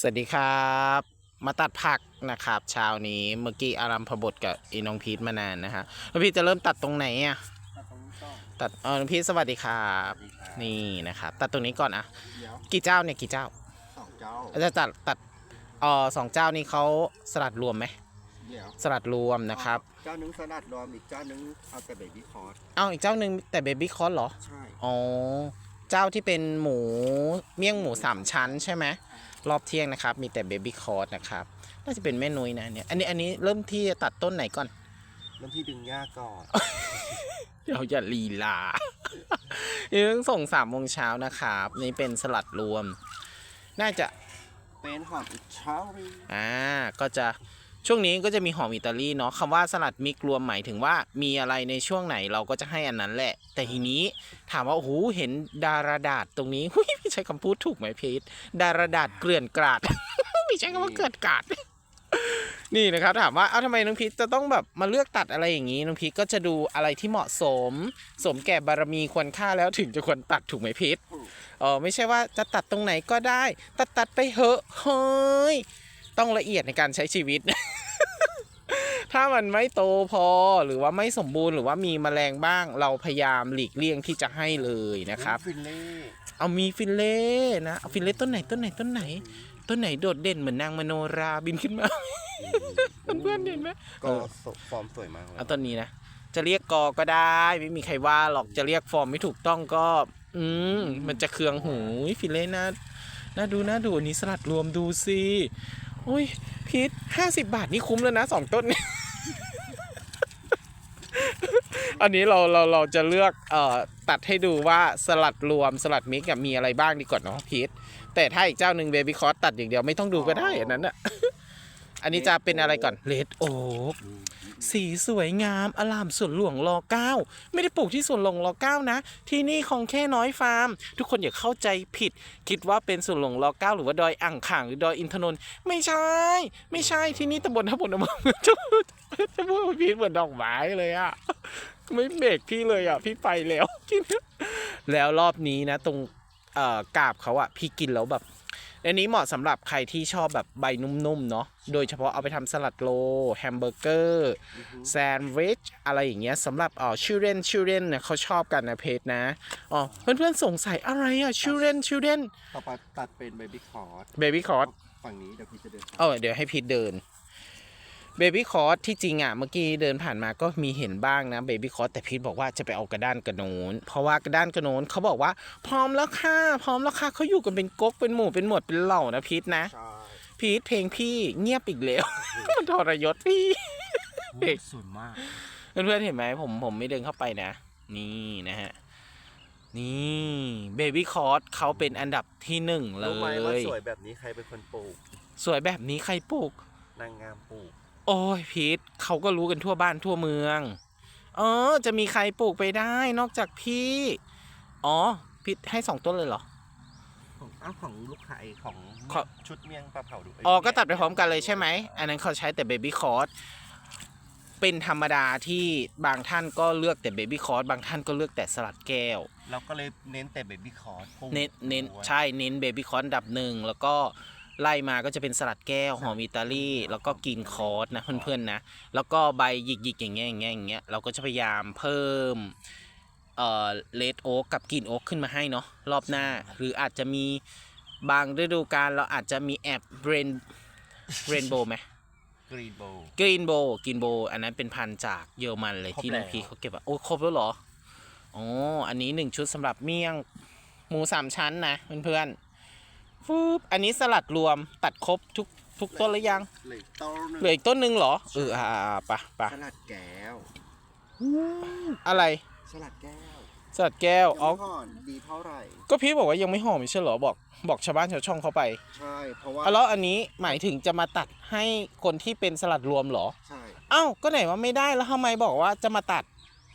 สวัสดีครับ มาตัดผักนะครับเช้านี้เมื่อกี้อารัมพบทกับอีน้องพีทมานานนะฮะน้องพีทจะเริ่มตัดตรงไหนอะตัดตรงนี้ก่อนตัดเออน้องพีทสวัสดีครับสวัสดีครับ นี่นะครับตัดตรงนี้ก่อนอะเดี๋ยวกี่เจ้าเนี่ยกี่เจ้าสองเจ้าจะตัดตัดเออสองเจ้านี้เขาสลัดรวมไหมเดี๋ยวสลัดรวมนะครับ เจ้าหนึงสลัดรวมอีกเจ้าหนึงเอาแต่เบบี้คอร์สเอ้าอีกเจ้าหนึ่งแต่เบบี้คอร์เหรอใช่อ๋อเจ้าที่เป็นหมูเมี่ยงหมูสามชั้นใช่ไหม รอบเที่ยงนะครับ มีแต่เบบี้คอร์นะครับ น่าจะเป็นแม่นุ้ยนะเนี่ย อันนี้อันนี้เริ่มที่จะตัดต้นไหนก่อน เริ่มที่ดึงหญ้าก่อนเดี๋ยวอย่าลีลานี่เพิ่งส่งสามโมงเช้านะครับ นี่เป็นสลัดรวม น่าจะเป็นหอมอิตาลีอ่าก็จะช่วงนี้ก็จะมีหอมอิตาลีเนาะคำว่าสลัดมิกรวมหมายถึงว่ามีอะไรในช่วงไหนเราก็จะให้อันนั้นแหละ แต่ทีนี้ถามว่าโอ้โหเห็นดาราดาดตรงนี้หุ้ยไม่ใช่คำพูดถูกไหมพีทดาราดาดเกลื่อนกราด ไม่ใช่คำว่าเกลื่อนกราด นี่นะครับถามว่า เอ้าทำไมน้องพีทจะต้องแบบมาเลือกตัดอะไรอย่างนี้ น้องพีทก็จะดูอะไรที่เหมาะสม สมแก่บารมีควรค่าแล้วถึงจะควรตัดถูกไหมพีทเออไม่ใช่ว่าจะตัดตรงไหนก็ได้ ตัดตัดไปเหอะ เฮ้ย ต้องละเอียดในการใช้ชีวิต ถ้ามันไม่โตพอหรือว่าไม่สมบูรณ์หรือว่ามีแมลงบ้าง เราพยายามหลีกเลี่ยงที่จะให้เลยนะครับฟินเล่เอามีฟิลเล่นะเอาฟิลเล่ต้นไหนต้นไหนต้นไหน ต้นไหนโดดเด่นเหมือนนางมโนราบินขึ้นมาเพื่อนๆเห็นไหมก็สฟอร์มสวยมากเลยเอาต้นนี้นะจะเรียกกอก็ได้ไม่มีใครว่าหรอกจะเรียกฟอร์มไม่ถูกต้องก็ อืมมันจะเคืองหูอุ๊ยฟิลเล่น่าน่าดูน่าดูอันนี้สลัดรวมดูสิโอ้ยพีทห้าสิบบาทนี่คุ้มแล้วนะสองต้นเนี่ย อันนี้เราเราเราจะเลือกเอ่อตัดให้ดูว่าสลัดรวมสลัดมิกมีอะไรบ้างดีกว่าเนาะพีทแต่ถ้าอีกเจ้าหนึ่งเบบี้คอสตัดอย่างเดียวไม่ต้องดูก็ได้อันนั้นอะอันนี้จะเป็นอะไรก่อนเลดโอ๊กสีสวยงามอลามสวนหลวงรอเก้าไม่ได้ปลูกที่สวนหลวงรอเก้านะ ที่นี่ของแค่น้อยฟาร์ม ทุกคนอย่าเข้าใจผิด คิดว่าเป็นสวนหลวงรอเก้าหรือว่าดอยอ่างขางหรือดอยอินทนนท์ไม่ใช่ ไม่ใช่ที่นี่ตำบลทับผลอำเภอจะพูดจะพูดว่าพีทเหมือนดอกไม้เลยอะ ไม่เบรกพี่เลยอะพี่ไปแล้ว แล้วรอบนี้นะ ตรงเอ่อกาบเขาอะพี่กินแล้วแบบ อันนี้เหมาะสำหรับใครที่ชอบแบบใบนุ่มๆเนาะโดยเฉพาะเอาไปทำสลัดโลแฮมเบอร์เกอร์แซนด์วิชอะไรอย่างเงี้ยสำหรับอ๋อชิลเรนชิลเรนเนี่ยเขาชอบกันนะเพจนะอ๋อเพื่อนๆสงสัยอะไรอะชิลเรนชิลเรนต่อไปตัดเป็นเบบี้คอร์สเบบี้คอร์สฝั่งนี้เดี๋ยวพี่จะเดินเออเดี๋ยวให้พีทเดิน เบบี้คอร์สที่จริงอะเมื่อกี้เดินผ่านมาก็มีเห็นบ้างนะเบบี้คอร์สแต่พีทบอกว่าจะไปเอากระด้านกระโนนเพราะว่ากระด้านกระโนนเขาบอกว่าพร้อมแล้วค่ะพร้อมแล้วค่ะเขาอยู่กันเป็นก๊กเป็นหมู่เป็นหมวดเป็นเหล่านะพีทนะใช่พีทเพลงพี่เงียบอีกแล้ว มันทรยศพี่เด็กสวยมากเพื่อนๆเห็นไหมผมผมไม่เดินเข้าไปนะ นี่นะฮะนี่เบบี้คอร์สเขาเป็นอันดับที่หนึ่งเลรู้ไหมว่ายสสววยยแบบนี้ใครเป็นคนปลูกแบบนี้ใครปลูกนางงามปลูก โอ้ยพีทเขาก็รู้กันทั่วบ้านทั่วเมือง เออ จะมีใครปลูกไปได้นอกจากพี่ อ๋อพีทให้สองต้นเลยเหรอ ของอ้าวของลูกไข่ของขอ ชุดเมี่ยงปลาเผาดูอ๋อ ก็ตัดไปพร้อมกันเลยใช่ไหม อันนั้นเขาใช้แต่เบบี้คอร์สเป็นธรรมดาที่บางท่านก็เลือกแต่เบบี้คอร์สบางท่านก็เลือกแต่สลัดแก้ว เราก็เลยเน้นแต่เบบี้คอร์สเน้นเน้นใช่เน้นเบบี้คอร์สอันดับหนึ่งแล้วก็ ไล่มาก็จะเป็นสลัดแก้วหอมอิตาลีแล้วก็กินคอร์สนะเพื่อนๆนะแล้วก็ใบหยิกๆอย่างเงี้ยอย่างเงี้ยอย่างเงี้ยเราก็จะพยายามเพิ่มเอ่อเลดโอ๊กกับกรีนโอ๊กขึ้นมาให้เนาะรอบหน้า หรืออาจจะมีบางฤดูกาลเราอาจจะมีแอบเรนเรนโบว์ไหมกรีนโบว์กรีนโบกรีนโบ อันนั้นเป็นพันธุ์จากเยอรมันเลยครบที่น้องแล้วพีเขาเก็บอะโอ้ครบแล้วเหรออ๋ออันนี้หนึ่งชุดสำหรับเมี่ยงหมูสามชั้นนะเพื่อนๆ ฟืบอันนี้สลัดรวมตัดครบทุกทุกต้นหรือยัง เหลือต้นเหลืออีกต้นหนึ่งเหรอ เอออ่าอ่าปะปะสลัดแก้วอะไร สลัดแก้วสลัดแก้ว อ๋อ ยังไม่ห่อนดีเท่าไหร่ ก็พี่บอกว่ายังไม่หอมไม่ใช่เหรอ บอกบอกชาวบ้านชาวช่องเขาไปใช่ เพราะว่าอะแล้วอันนี้หมายถึงจะมาตัดให้คนที่เป็นสลัดรวมเหรอ ใช่ เอ้า ก็ไหนว่าไม่ได้แล้วทำไมบอกว่าจะมาตัด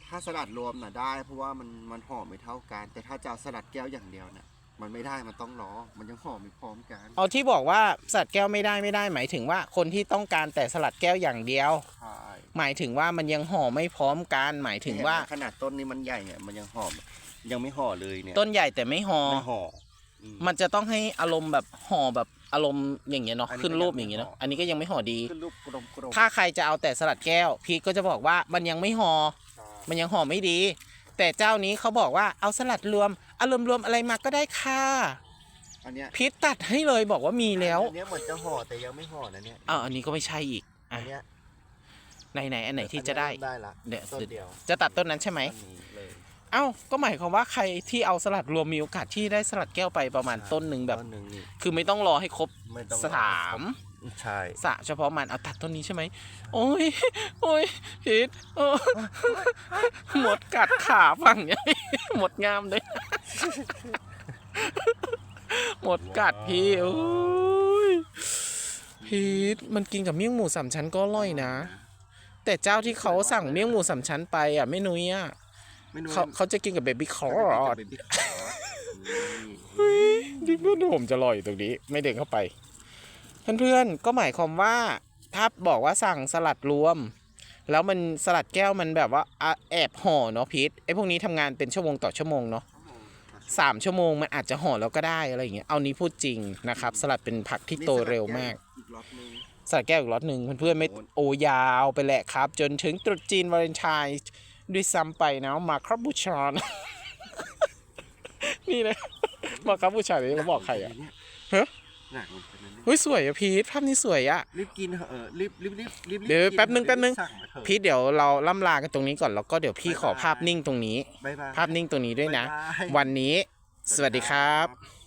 ถ้าสลัดรวมน่ะได้ เพราะว่ามันมันหอมไม่เท่ากัน แต่ถ้าจะเอาสลัดแก้วอย่างเดียวน่ะ มันไม่ได้มันต้องรอ มันยังหอมไม่พร้อมกัน เอาที่บอกว่าสลัดแก้วไม่ได้ไม่ได้หมายถึงว่าคนที่ต้องการแต่สลัดแก้วอย่างเดียว ใช่หมายถึงว่ามันยังห่อไม่พร้อมกันหมายถึงว่าขนาดต้นนี้มันใหญ่เนี่ยมันยังหอม ยังไม่ห่อเลยเนี่ยต้นใหญ่แต่ไม่ห่อ ไม่ห่ออืม มันจะต้องให้อารมณ์แบบห่อแบบอารมณ์อย่างเงี้ยเนาะอันนี้ขึ้นรูปก็อยังไม่ย่างเงี้ยเนาะห่ออั อันนี้ก็ยังไม่ห่อดี ขึ้นรูปกลมกลมถ้าใครจะเอาแต่สลัดแก้ว พีทก็จะบอกว่ามันยังไม่ห่อมันยังห่อไม่ดี แต่เจ้านี้เขาบอกว่าเอาสลัดรวม อารมณ์รวมอะไรมาก็ได้ค่ะอันเนี้ยพีทตัดให้เลยบอกว่ามีแล้ว อันเนี้ยเหมือนจะห่อแต่ยังไม่ห่อนะเนี่ยอ้าวอันนี้ก็ไม่ใช่อีกอัอะนเนี้ยไหนไหนอันไหนที่จะได้ อันเนี้ยได้ละเดี๋ยว ต้นเดียวจะตัดต้นนั้นใช่ไหม ต้นนี้เลย เอ้า ก็หมายความว่าใครที่เอาสลัดรวมมีโอกาสที่ได้สลัดแก้วไปประมาณต้นหนึ่งแบบ ต้นหนึ่งนี่คือไม่ต้องรอให้ครบไม่ต้องสามใช่สะเฉพาะมันเอาตัดต้นนี้ใช่ไหม โอ้ย โอ้ยพีทโอ้หมดกัดขาฝั่งใหญ่หมดงามเลย หมดกัดพี่โอ้ยพีทมันกินกับเมี่ยงหมูสามชั้นก็อร่อยนะ แต่เจ้าที่เขาสั่งเมี่ยงหมูสามชั้นไปอะไม่นุ้ยอะไม่รู้เขาเขาจะกินกับเบบี้คอว่าร์จะดเป็นบิ๊กคอร์ดดิเพื่อนผมจะลอยอยู่ตรงนี้ ไม่เดินเข้าไป เพื่อนๆก็หมายความว่าถ้าบอกว่าสั่งสลัดรวม แล้วมันสลัดแก้วมันแบบว่าอะแอบห่อเนาะพีทไอ้พวกนี้ทำงานเป็นชั่วโมงต่อชั่วโมงเนาะ สามชั่วโมงมันอาจจะห่อแล้วก็ได้อะไรอย่างเงี้ยเอานี้พูดจริงนะครับ สลัดเป็นผักที่โตเร็วมากอีกล็อตหนึงสลัดแก้วอีกล็อตหนึ่งเพื่อนๆไม่โอ้ยโอยาวไปแหละครับ จนถึงตรุษจีนวาเลนไทน์ด้วยซ้ำไปนะมาครับบูชานะนี่นะมาครับบูชาเนี่ยวเขาบอกใครอะฮะหนัก เหมือนกันนะเนี่ยเฮ้ยสวยอะพีทภาพนี้สวยอะรีบกินเถอะเออรีบรีบรีบรีบรีบเดี๋ยวกิแป๊บนึงรีแป๊บนึงสั่มาเถอะพีทเดี๋ยวเราล่ำลากันตรงนี้ก่อนแล้วก็เดี๋ยวพี่ขอภาพนิ่งตรงนี้บ๊ายบายภาพนิ่งตรงนี้ด้วยนะบ๊ายบายวันนี้ สวัสดีครับบ